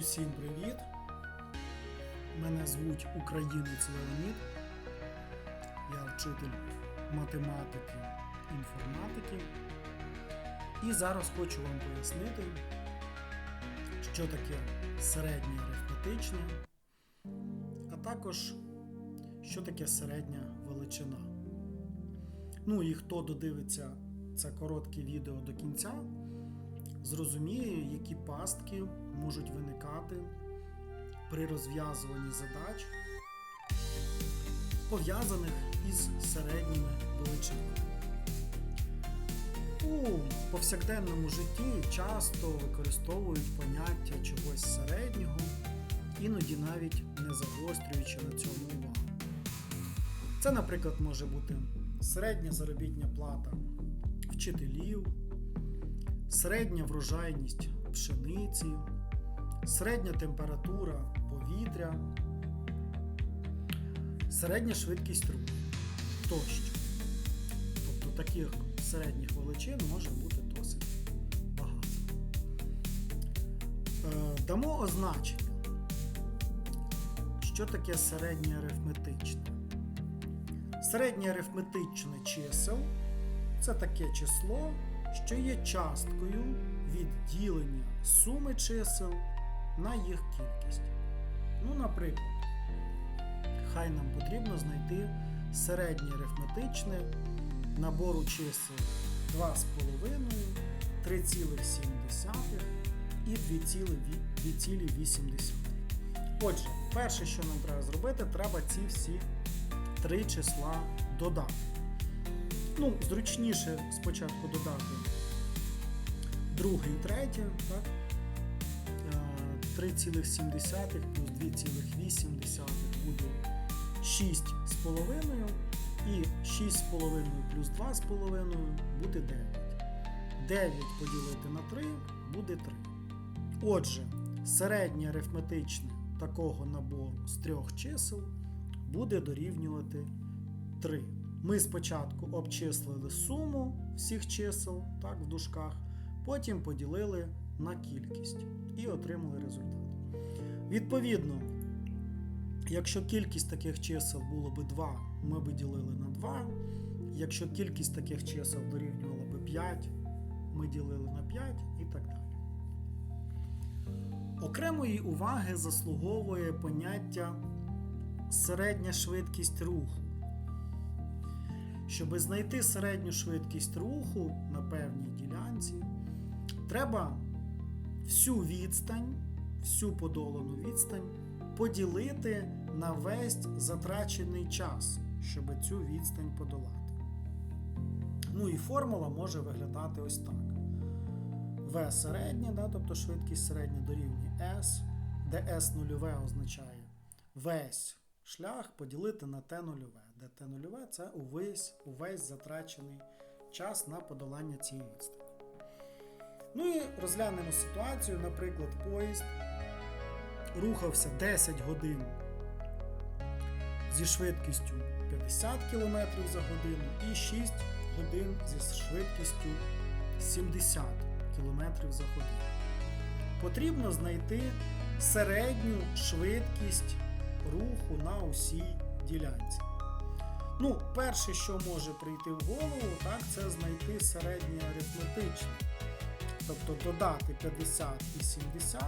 Усім привіт! Мене звуть Українець Леонід. Я вчитель математики, інформатики. І зараз хочу вам пояснити, що таке середнє арифметичне, а також що таке середня величина. Ну і хто додивиться це коротке відео до кінця, зрозуміє, які пастки можуть виникати при розв'язуванні задач, пов'язаних із середніми величинами. У повсякденному житті часто використовують поняття чогось середнього, іноді навіть не загострюючи на цьому увагу. Це, наприклад, може бути середня заробітня плата вчителів, середня врожайність пшениці, середня температура повітря, середня швидкість руху тощо. Тобто таких середніх величин може бути досить багато. Е, Дамо означення. Що таке середнє арифметичне? Середнє арифметичне чисел це таке число, що є часткою від ділення суми чисел на їх кількість. Ну, наприклад, хай нам потрібно знайти середнє арифметичне набору чисел 2,5, 3,7 і 2,8. Отже, перше, що нам треба зробити, треба ці всі три числа додати. Ну, зручніше спочатку додати друге і третє, так? Е, 3,7 плюс 2,8 буде 6,5 і 6,5 плюс 2,5 буде 9. 9 поділити на 3 буде 3. Отже, середнє арифметичне такого набору з трьох чисел буде дорівнювати 3. Ми спочатку обчислили суму всіх чисел, так, в дужках, потім поділили на кількість і отримали результат. Відповідно, якщо кількість таких чисел було б 2, ми б ділили на 2. Якщо кількість таких чисел дорівнювала б 5, ми ділили на 5 і так далі. Окремої уваги заслуговує поняття середня швидкість руху. Щоб знайти середню швидкість руху на певній ділянці, треба всю відстань, всю подолану відстань поділити на весь затрачений час, щоб цю відстань подолати. Ну і формула може виглядати ось так. В середня, да, тобто швидкість середня дорівнює S, де S нульове означає весь шлях поділити на t нульове, де t нульове це увесь, увесь затрачений час на подолання цієї відстані. Ну і розглянемо ситуацію, наприклад, поїзд рухався 10 годин зі швидкістю 50 км за годину і 6 годин зі швидкістю 70 км за годину. Потрібно знайти середню швидкість руху на усій ділянці. Ну, перше, що може прийти в голову, так, це знайти середнє арифметичне. Тобто додати 50 і 70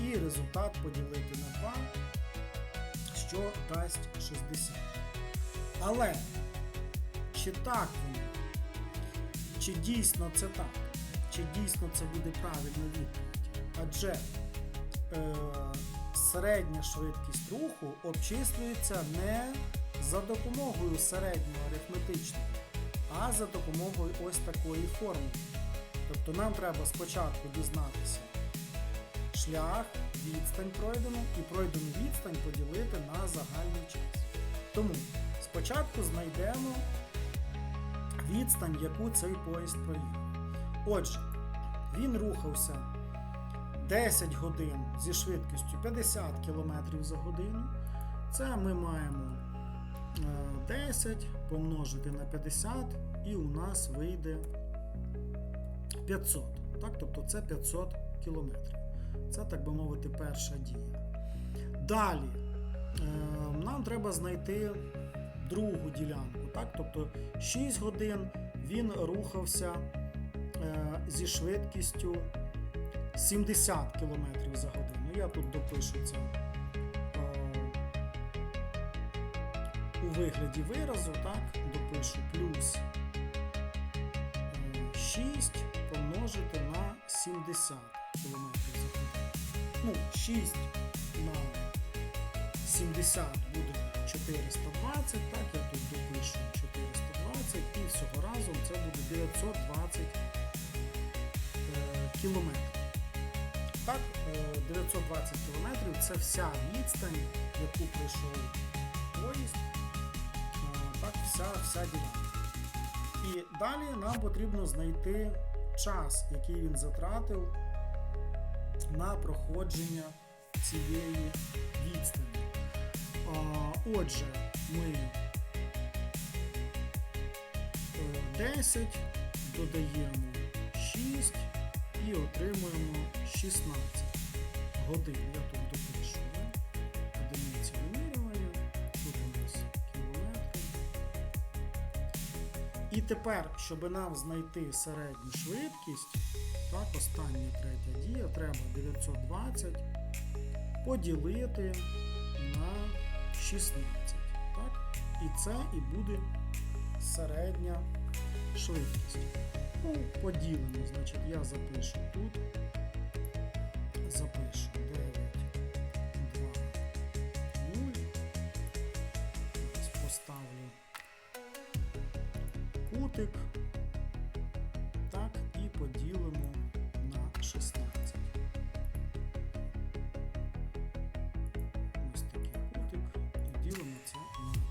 і результат поділити на 2, що дасть 60. Але чи так воно? Чи дійсно це так? Чи дійсно це буде правильна відповідь? Адже е, середня швидкість руху обчислюється не за допомогою середнього арифметичного, а за допомогою ось такої формули. Тобто нам треба спочатку дізнатися шлях, відстань пройдену і пройдену відстань поділити на загальний час. Тому спочатку знайдемо відстань, яку цей поїзд проїхав. Отже, він рухався 10 годин зі швидкістю 50 км за годину. Це ми маємо 10 помножити на 50, і у нас вийде 500. Так? Тобто це 500 км. Це, так би мовити, перша дія. Далі е, нам треба знайти другу ділянку. Так? Тобто 6 годин він рухався е, зі швидкістю 70 км за годину. Я тут допишу це у вигляді виразу, так? допишу плюс е, 6 помножити на 70 км. Ну, 6 на 70 буде 420, так, я тут допишу 420 і всього разом це буде 920 е, кілометрів. Так, е, 920 кілометрів це вся відстань, яку пройшов поїзд. Е, вся, вся ділянка. І далі нам потрібно знайти час, який він затратив на проходження цієї відстані. Отже, ми е, 10 додаємо 6 і отримуємо 16 годин. Я тут І тепер, щоб нам знайти середню швидкість, так, остання третя дія, треба 920 поділити на 16. Так? І це і буде середня швидкість. Ну, поділено, значить, я запишу тут. Кутик. Так, і поділимо на 16. Ось такий кутик. І ділимо це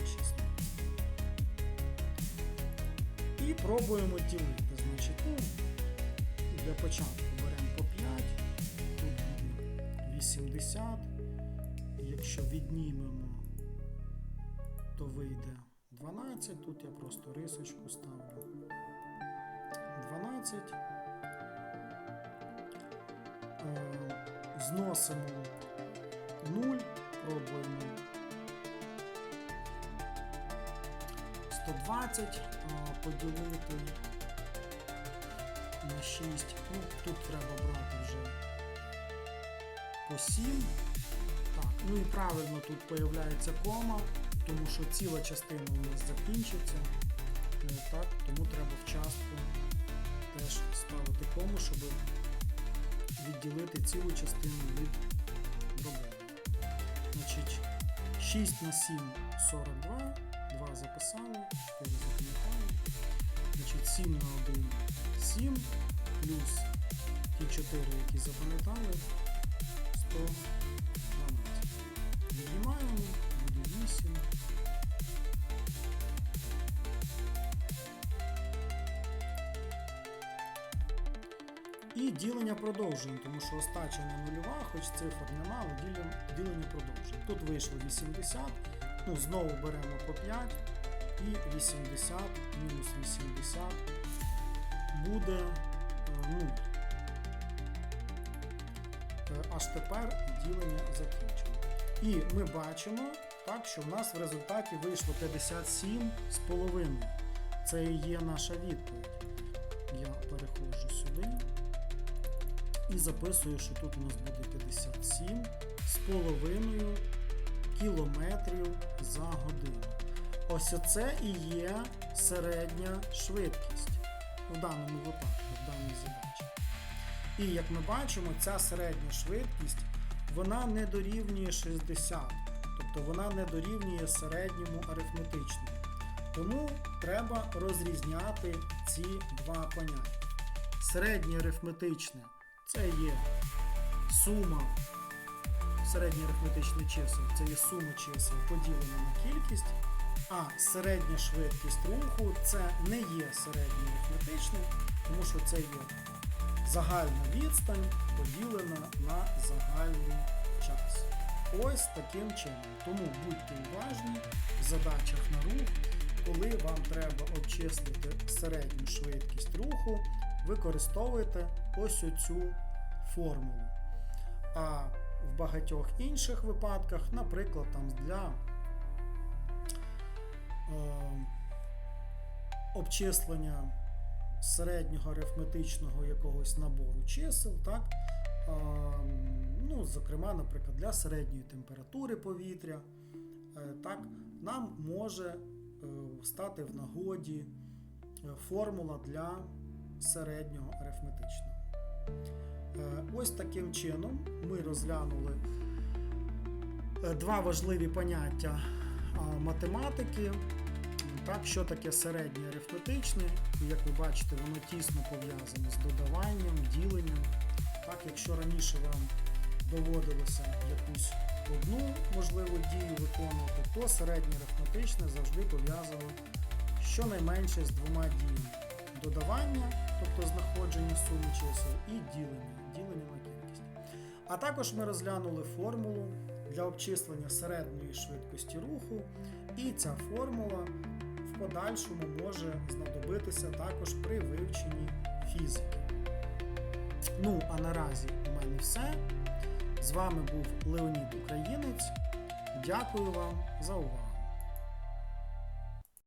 на 16. І пробуємо ділити. Значить, ну, для початку беремо по 5, тут буде 80. Якщо віднімемо, то вийде 12. Тут я просто рисочку ставлю. 12. Е, зносимо 0, пробуємо 120 е, поділити на 6. Ну, тут треба брати вже по 7. Так, ну і правильно тут появляється кома, тому що ціла частина у нас закінчиться. Е, Так, тому треба в частку теж ставити кому, щоб відділити цілу частину від дробової. Значить, 6 на 7 42, 2 записали, 4 запам'ятали. Значить, 7 на 1 7, плюс ті 4, які запам'ятали, 112. І ділення продовжуємо, тому що остача нульова, хоч цифр нема, але ділення, продовжуємо. Тут вийшло 80, ну знову беремо по 5 і 80 мінус 80 буде е, 0. Е, Аж тепер ділення закінчено. І ми бачимо, так, що в нас в результаті вийшло 57 з половиною. Це і є наша відповідь. Я переходжу сюди і записую, що тут у нас буде 57 з половиною кілометрів за годину. Ось оце і є середня швидкість в даному випадку, в даній задачі. І як ми бачимо, ця середня швидкість вона не дорівнює 60, тобто вона не дорівнює середньому арифметичному. Тому треба розрізняти ці два поняття. Середнє арифметичне це є сума середнє арифметичне чисел, це є сума чисел поділена на кількість, а середня швидкість руху це не є середнє арифметичне, тому що це є загальна відстань поділена на загальний час. Ось таким чином. Тому будьте уважні в задачах на рух, коли вам треба обчислити середню швидкість руху, використовуйте ось оцю формулу. А в багатьох інших випадках, наприклад, там для е, обчислення середнього арифметичного якогось набору чисел, так? Е, ну, зокрема, наприклад, для середньої температури повітря, е, так, нам може е, стати в нагоді е, формула для середнього арифметичного. Е, Ось таким чином ми розглянули е, два важливі поняття математики. Так, що таке середнє арифметичне, як ви бачите, воно тісно пов'язане з додаванням, діленням. Так, якщо раніше вам доводилося якусь одну можливу дію виконувати, то середнє арифметичне завжди пов'язано щонайменше з двома діями: додавання, тобто знаходження суми чисел, і ділення, ділення на кількість. А також ми розглянули формулу для обчислення середньої швидкості руху, і ця формула в подальшому може знадобитися також при вивченні фізики. Ну, а наразі у мене все. З вами був Леонід Українець. Дякую вам за увагу.